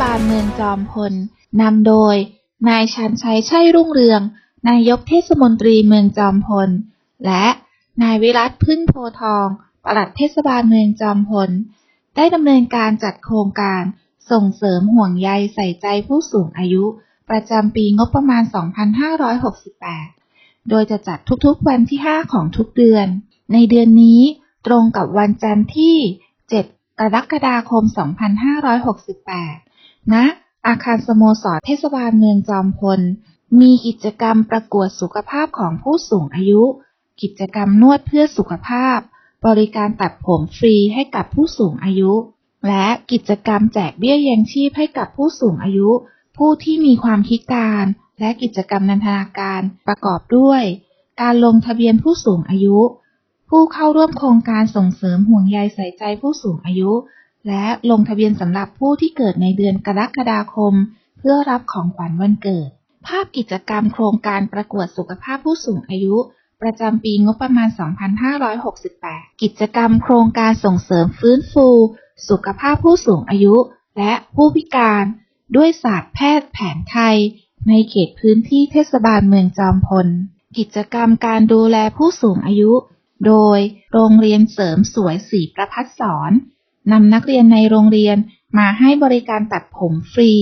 บาลเมืองจอมพลนำโดย นายชันชัยชัยรุ่งเรือง นายกเทศมนตรีเมืองจอมพล และนายวิรัตพึ่งโพทอง ปลัดเทศบาลเมืองจอมพล ได้ดำเนินการจัดโครงการส่งเสริมห่วงใยใส่ใจผู้สูงอายุ ประจำปีงบประมาณ 2568 โดยจะจัดทุกๆวันที่ 5 ของทุกเดือน ในเดือนนี้ตรงกับวันจันทร์ที่ 7 กรกฎาคม 2568 ณอาคารสโมสรเทศบาลเมืองจอมพล มีกิจกรรมประกวดสุขภาพของผู้สูงอายุ กิจกรรมนวดเพื่อสุขภาพ บริการตัดผมฟรีให้กับผู้สูงอายุ และกิจกรรมแจกเบี้ยยังชีพให้กับผู้สูงอายุ ผู้ที่มีความพิการ และกิจกรรมนันทนาการประกอบด้วย การลงทะเบียนผู้สูงอายุ ผู้เข้าร่วมโครงการส่งเสริมห่วงใยใส่ใจผู้สูงอายุ และลงทะเบียนสำหรับผู้ที่เกิดในเดือนกรกฎาคม เพื่อรับของขวัญวันเกิด ภาพกิจกรรมโครงการประกวดสุขภาพผู้สูงอายุ ประจำปีงบประมาณ 2568 กิจกรรมโครงการส่งเสริมฟื้นฟู สุขภาพผู้สูงอายุ และผู้พิการ ด้วยศาสตร์แพทย์แผนไทย ในเขตพื้นที่เทศบาลเมืองจอมพล กิจกรรมการดูแลผู้สูงอายุ โดยโรงเรียนเสริมสวยสีประพัฒสอน นำนักเรียนในโรงเรียนมาให้บริการตัดผมฟรี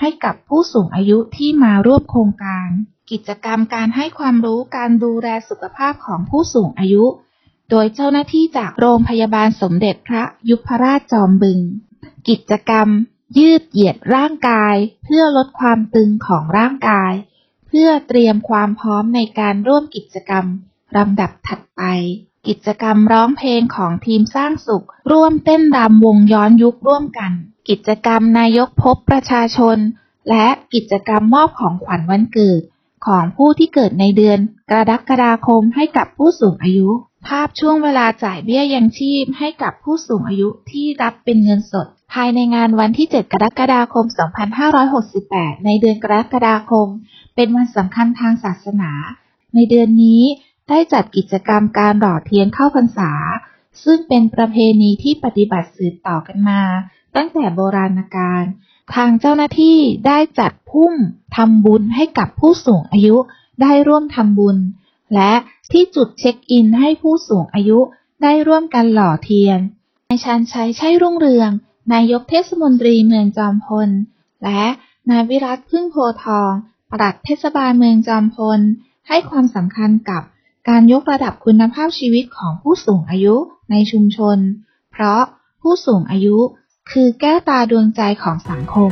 ให้กับผู้สูงอายุที่มาร่วมโครงการ กิจกรรมการให้ความรู้การดูแลสุขภาพของผู้สูงอายุ โดยเจ้าหน้าที่จากโรงพยาบาลสมเด็จพระยุพราชจอมบึง กิจกรรม ยืดเหยียดร่างกาย เพื่อลดความตึงของร่างกาย เพื่อเตรียมความพร้อมในการร่วมกิจกรรมลำดับถัดไป กิจกรรมร้องเพลงของทีมสร้างสุข ร่วมเต้นรำวงย้อนยุคร่วมกัน กิจกรรมนายกพบประชาชน และกิจกรรมมอบของขวัญวันเกิด ของผู้ที่เกิดในเดือน กรกฎาคมให้กับผู้สูงอายุ ภาพช่วงเวลาจ่ายเบี้ยยังชีพให้กับผู้สูงอายุที่รับเป็นเงินสด ภายในงานวันที่ 7 กรกฎาคม 2568 ในเดือนกรกฎาคม เป็นวันสำคัญทางศาสนา ในเดือนนี้ ได้จัดกิจกรรมการหล่อเทียนเข้าพรรษา ซึ่งเป็นประเพณีที่ปฏิบัติสืบต่อกันมา ตั้งแต่โบราณกาลทางเจ้าหน้าที่ได้จัดพุ่มทำบุญให้กับผู้สูงอายุได้ร่วมทำบุญ และที่จุดเช็คอินให้ผู้สูงอายุได้ร่วมกันหล่อเทียนนายชันชัยชัยรุ่งเรือง นายกเทศมนตรีเมืองจอมพล และนายวิรัตพึ่งโพทอง ปลัดเทศบาลเมืองจอมพล ให้ความสำคัญกับ การยกระดับคุณภาพชีวิตของผู้สูงอายุในชุมชน เพราะผู้สูงอายุคือแก้วตาดวงใจของสังคม